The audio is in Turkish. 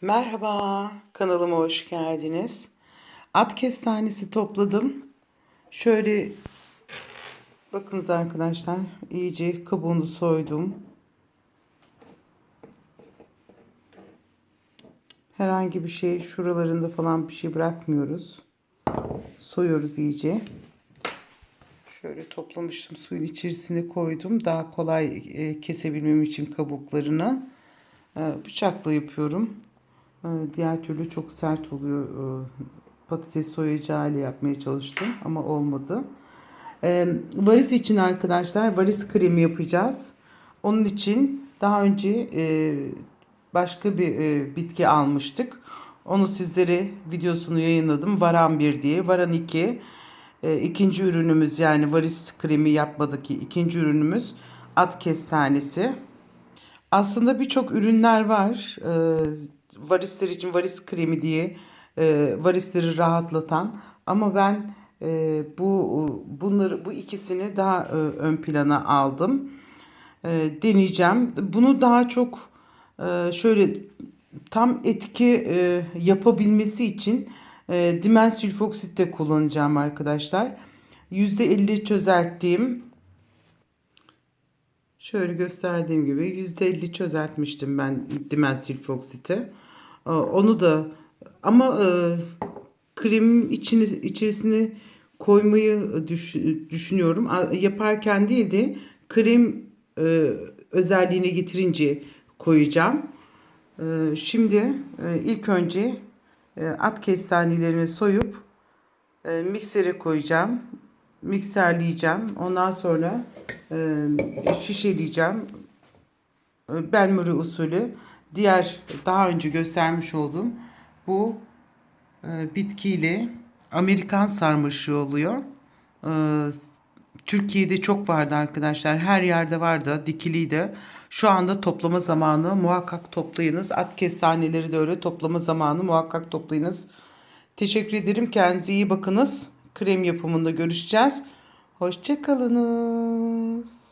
Merhaba, kanalıma hoş geldiniz. At kestanesi topladım. Şöyle bakınız arkadaşlar, iyice kabuğunu soydum. Herhangi bir şey şuralarında falan bir şey bırakmıyoruz. Soyuyoruz iyice. Şöyle toplamıştım suyun içerisine koydum. Daha kolay e, kesebilmem için kabuklarını. E, bıçakla yapıyorum. E, diğer türlü çok sert oluyor. E, patates soyacı hali yapmaya çalıştım ama olmadı. E, varis için arkadaşlar varis kremi yapacağız. Onun için daha önce e, başka bir e, bitki almıştık. Onu sizlere videosunu yayınladım. Varan 1 diye. Varan 2 e, ikinci ürünümüz yani varis kremi yapmadaki ikinci ürünümüz at kestanesi. Aslında birçok ürünler var. E, varisler için varis kremi diye e, varisleri rahatlatan ama ben e, bu bunları bu ikisini daha e, ön plana aldım. E, deneyeceğim. Bunu daha çok e, şöyle tam etki e, yapabilmesi için e, dimen sülfoksit de kullanacağım arkadaşlar. %50 çözelttiğim şöyle gösterdiğim gibi %50 çözeltmiştim ben dimen sülfoksiti. E, onu da ama e, kremin içini, içerisine koymayı düş, düşünüyorum. Yaparken değil de krem e, özelliğine getirince koyacağım. E, şimdi e, ilk önce e, at kestanelerini soyup e, miksere koyacağım. Mikserleyeceğim. Ondan sonra e, şişeleyeceğim. E, Benmuri usulü. Diğer daha önce göstermiş olduğum bu e, bitkiyle Amerikan sarmaşığı oluyor. E, Türkiye'de çok vardı arkadaşlar. Her yerde vardı. Dikiliydi. Şu anda toplama zamanı. Muhakkak toplayınız. At kestaneleri de öyle. Toplama zamanı. Muhakkak toplayınız. Teşekkür ederim. Kendinize iyi bakınız. Krem yapımında görüşeceğiz. Hoşçakalınız.